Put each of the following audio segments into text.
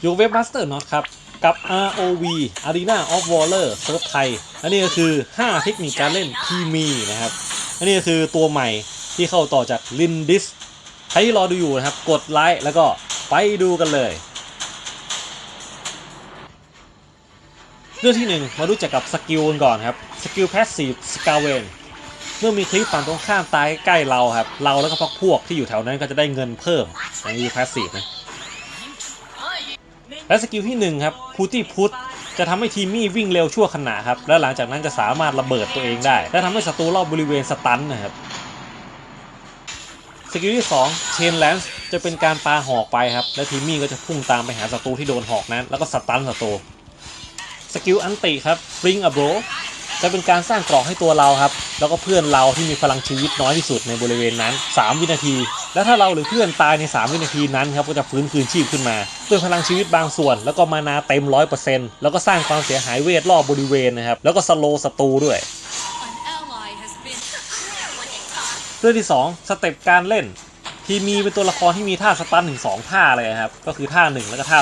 อยู่เว็บมาสเตอร์น็อตครับ กับ ROV Arena of Waller เซิร์ฟไทยอันนี้ก็คือ 5 เทคนิคการเล่นที่มีนะครับ อันนี้ก็คือตัวใหม่ที่เข้าต่อจาก Lindis ใครที่รอดูอยู่นะครับ กดไลค์แล้วก็ไปดูกันเลย เรื่องที่ 1 มารู้จักกับสกิลกันก่อนครับ สกิลแพสซีฟสกาเวนเมื่อมีคลิปฝั่งตรงข้ามตายใกล้เราครับ เราแล้วก็พวกพวกที่อยู่แถวนั้นก็จะได้เงินเพิ่มอันนี้แพสซีฟนะ และสกิลที่1ครับพูตี้พุทจะทำให้ทีมมี่วิ่งเร็วชั่วขณะครับ และหลังจากนั้นจะสามารถระเบิดตัวเองได้ และทำให้ศัตรูรอบบริเวณสตันนะครับสกิลที่2 Chain Lance จะเป็นการปาหอกไปครับ และทีมมี่ก็จะพุ่งตามไปหาศัตรูที่โดนหอกนั้น แล้วก็สตันศัตรูสกิลอันติครับ Bring a Bro จะเป็นการสร้างกราะให้ตัวเราครับ แล้วก็เพื่อนเราที่มีพลังชีวิตน้อยที่สุดในบริเวณนั้น 3 วินาที และถ้าเราหรือเพื่อนตายใน 3 วินาทีนั้นครับก็จะฟื้นคืนชีพขึ้นมาด้วยพลังชีวิตบางส่วน แล้วก็มานาเต็ม100%แล้วก็สร้างความเสียหายเวทรอบบริเวณนะครับแล้วก็สโลว์ศัตรูด้วยเรื่องที่ 2 สเต็ปการเล่น ทีมมีเป็นตัวละครที่มีท่าสตันถึง2ท่าเลยครับ ก็คือท่า 1 แล้วก็ท่า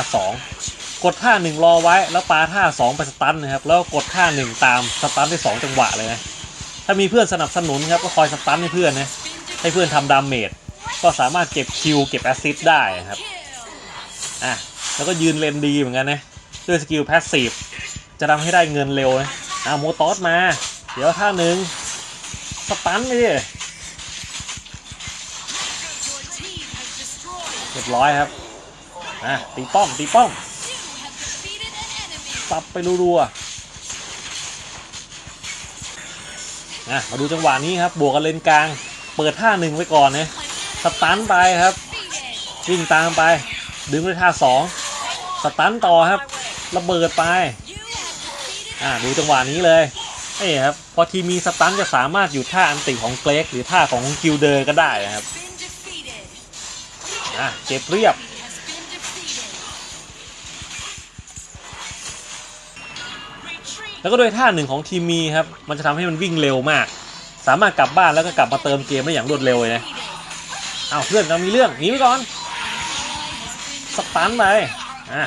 2 กดท่า 1 รอไว้แล้วปาท่า 2 ไปสตันนะครับ แล้วกดท่า 1 ตามสตันได้ 2 จังหวะเลยนะ ถ้ามีเพื่อนสนับสนุนครับก็คอยสตันให้เพื่อนนะ ให้เพื่อนทำดาเมจ ก็สามารถเก็บคิวเก็บแอสซิสได้ครับอะแล้วก็ยืนเลนดีเหมือนกันนะด้วยสกิลแพสซีฟจะทำให้ได้เงินเร็วนะอะโมตอสมา เดี๋ยวท่าหนึ่งสตันไปดิเรียบร้อยครับอะตีป้อมตีป้อม You have defeated an enemy. สับไปรัวๆอะมาดูจังหวะนี้ครับ บวกกันเลนกลาง เปิดท่าหนึ่งไว้ก่อนนะส ตันไปครับ วิ่งตามไป ดึงด้วยท่าสองสตันต่อครับ ระเบิดไป อะดูจังหวะนี้เลยนี่ครับพอทีมีสตันจะสามารถหยุดท่าอันติของเกรกหรือท่าของกิลเดอร์ก็ได้นะครับอะเก็บเรียบแล้วก็ด้วยท่าหนึ่งของทีมมีครับ มันจะทำให้มันวิ่งเร็วมาก สามารถกลับบ้านแล้วก็กลับมาเติมเกมได้อย่างรวดเร็วเลยนะ Defeated. อ้าวเพื่อนเรามีเรื่องหนีไปก่อนสตันไปอะ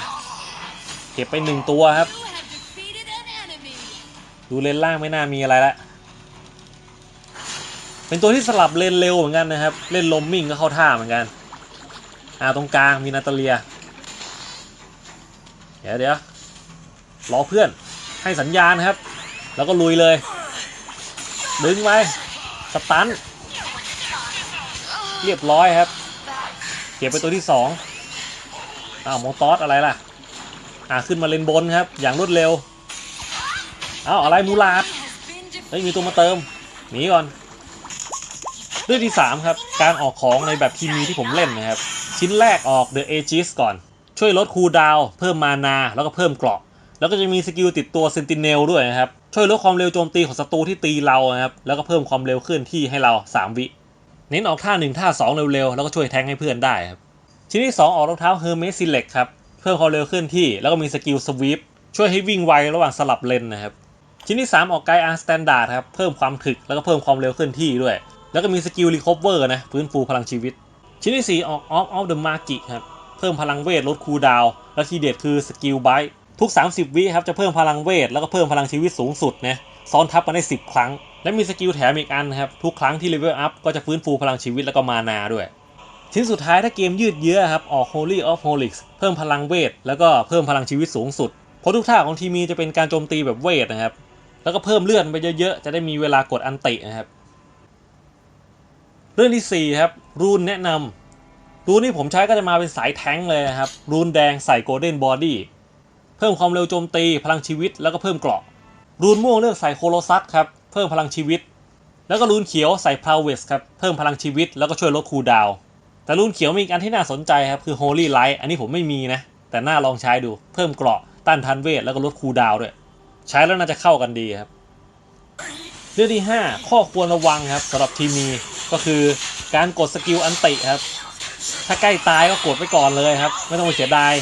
เก็บไปหนึ่งตัวครับ ดูเลนล่างไม่น่ามีอะไรละเป็นตัวที่สลับเลนเร็วเหมือนกันนะครับ เล่นลมมิ่งก็เข้าท่าเหมือนกันอ่าตรงกลางมีนาตาเลีย เดี๋ยวเดี๋ยวรอเพื่อนให้สัญญาณครับ แล้วก็ลุยเลย ดึงไปสตัน เรียบร้อยครับ เก็บไปตัวที่สองอ้าวโมตอสอะไรล่ะ อ่าขึ้นมาเลนบนครับ อย่างรวดเร็วอ้าวอะไรมูลาดเฮ้ยมีตัวมาเติมหนีก่อนเรื่องที่ 3 ครับ การออกของในแบบทีมีที่ผมเล่นนะครับ ชิ้นแรกออก The Aegis ก่อน ช่วยลดคูลดาว เพิ่มมานา แล้วก็เพิ่มเกราะ แล้วก็จะมีสกิลติดตัว Sentinel ด้วยนะครับ ช่วยลดความเร็วโจมตีของศัตรูที่ตีเรานะครับ แล้วก็เพิ่มความเร็วเคลื่อนที่ให้เรา 3 วิ เน้นออกท่า1ท่า2เร็วๆ แล้วก็ช่วยแทงให้เพื่อนได้ครับชิ้นที่ 2 ออกรองเท้า Hermes Select ครับ เพิ่มความเร็วเคลื่อนที่ แล้วก็มีสกิล Sweep ช่วยให้วิ่งไวระหว่างสลับเลนนะครับ ชิ้นที่ 3 ออกไกด์อาร์สแตนดาร์ดครับ เพิ่มความถึกแล้วก็เพิ่มความเร็วเคลื่อนที่ด้วย แล้วก็มีสกิลรีคอเวอร์นะฟื้นฟูพลังชีวิต ชิ้นที่ 4 ออกออฟออฟเดอะมากิครับ เพิ่มพลังเวทลดคูลดาวน์และทีเด็ดคือสกิลไบต์ ทุก 30 วิครับจะเพิ่มพลังเวท แล้วก็เพิ่มพลังชีวิตสูงสุดนะซ้อนทับกันได้ 10 ครั้ง และมีสกิลแถมอีกอันครับ ทุกครั้งที่เลเวลอัพก็จะฟื้นฟูพลังชีวิตแล้วก็มานาด้วย ชิ้นสุดท้ายถ้าเกมยืดเยื้อครับ ออก Holy of Holics เพิ่มพลังเวท แล้วก็เพิ่มพลังชีวิตสูงสุด เพราะทุกท่าของทีมีจะเป็นการโจมตีแบบเวทนะครับ แล้วก็เพิ่มเลือดไปเยอะๆ จะได้มีเวลากดอันตินะครับ เรื่องที่4ครับ รูนแนะนำรูนที่ผมใช้ก็จะมาเป็นสายแท้งเลยครับ รูนแดงใส่โกลเด้นบอดี้ เพิ่มความเร็วโจมตี พลังชีวิต แล้วก็เพิ่มเกราะ รูนม่วงเลือกใส่โคโลซัสครับ เพิ่มพลังชีวิต แล้วก็รูนเขียวใส่พาวเวสครับ เพิ่มพลังชีวิต แล้วก็ช่วยลดคูลดาว แต่รูนเขียวมีอีกอันที่น่าสนใจครับคือ Holy Light อันนี้ผมไม่มีนะ แต่น่าลองใช้ดู เพิ่มเกราะ ต้านทานเวท แล้วก็ลดคูลดาวด้วย ใช้แล้วน่าจะเข้ากันดีครับ เรื่องที่ 5 ข้อควรระวังครับสำหรับทีมีก็คือการกดสกิลอันติครับ ถ้าใกล้ตายก็กดไว้ก่อนเลยครับ ไม่ต้องไปเสียดาย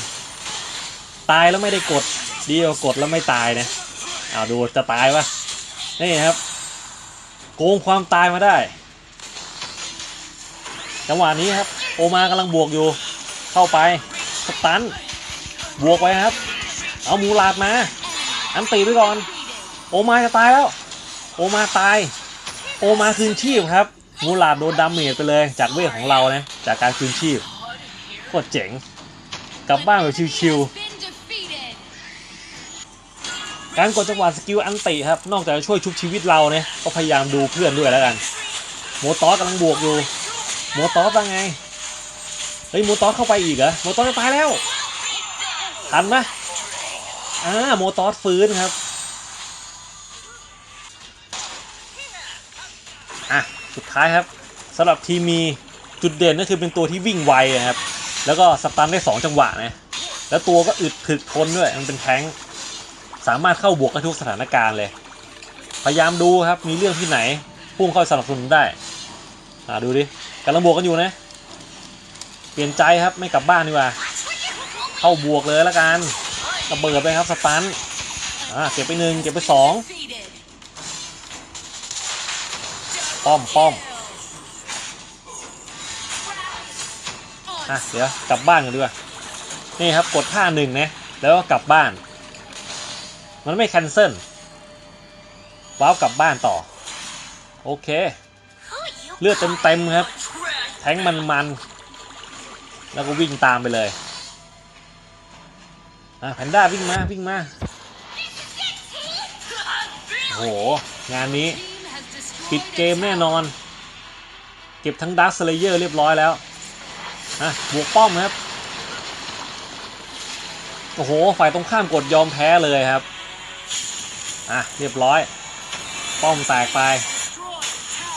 ตายแล้วไม่ได้กดดีกว่ากดแล้วไม่ตายนะเอาดูจะตายวะนี่ครับ โกงความตายมาได้ จังหวะนี้ครับ โอมากำลังบวกอยู่ เข้าไปสตันบวกไปครับ เอามูลาดมา อันตีไปก่อน โอมาจะตายแล้ว โอมาตาย โอมาคืนชีพครับมูลาดโดนดาเมจไปเลยจากเวทของเรานะจากการคืนชีพโคตรเจ๋งกลับบ้านแบบชิวๆ การกดจังหวะสกิลอันติครับ นอกจากจะช่วยชุบชีวิตเราเนี่ยก็พยายามดูเพื่อนด้วยแล้วกัน โมตอสกำลังบวกอยู่ โมตอสว่าไง เฮ้ยโมตอสเข้าไปอีกเหรอ โมตอสจะตายแล้ว ทันไหมอ่าโมตอสฟื้นครับ อะ สุดท้ายครับสำหรับทีมีจุดเด่นก็คือเป็นตัวที่วิ่งไวนะครับ แล้วก็สตันได้ 2 จังหวะนะ แล้วตัวก็อึดถึกทนด้วย มันเป็นแท้ง สามารถเข้าบวกกับทุกสถานการณ์เลย พยายามดูครับมีเรื่องที่ไหนพุ่งเข้าสนับสนุนได้อ่าดูดิกำลังบวกกันอยู่นะ เปลี่ยนใจครับไม่กลับบ้านดีกว่า เข้าบวกเลยละกันระเบิดไปครับสตันอ่าเก็บไปหนึ่งเก็บไปสองป้อมป้อมอะเดี๋ยวกลับบ้านกันดีกว่านี่ครับกดท่าหนึ่งนะแล้วก็กลับบ้าน มันไม่แคนเซิลว้าวกลับบ้านต่อ โอเค เลือดเต็มๆครับ แทงมันมัน แล้วก็วิ่งตามไปเลยอะแพนด้าวิ่งมาวิ่งมาโห งานนี้ ปิดเกมแน่นอน เก็บทั้งดักสเลเยอร์เรียบร้อยแล้วอะบวกป้อมครับ โอ้โห ฝ่ายตรงข้ามกดยอมแพ้เลยครับ อะเรียบร้อย ป้อมแตกไป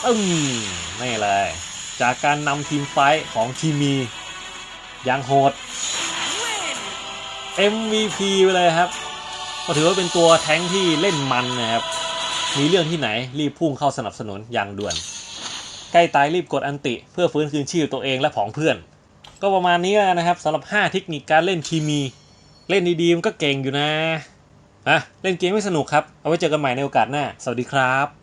อึ้มนี่เลย จากการนำทีมไฟของทีมีอย่างโหด MVP ไปเลยครับ ก็ถือว่าเป็นตัวแท้งที่เล่นมันนะครับ มีเรื่องที่ไหนรีบพุ่งเข้าสนับสนุนอย่างด่วน ใกล้ตายรีบกดอันติ เพื่อฟื้นคืนชีพตัวเองและผองเพื่อน ก็ประมาณนี้แล้วกันนะครับสำหรับ 5 เทคนิคการเล่นทีมี เล่นดีๆมันก็เก่งอยู่นะ อะเล่นเกมไม่สนุกครับ เอาไว้เจอกันใหม่ในโอกาสหน้า สวัสดีครับ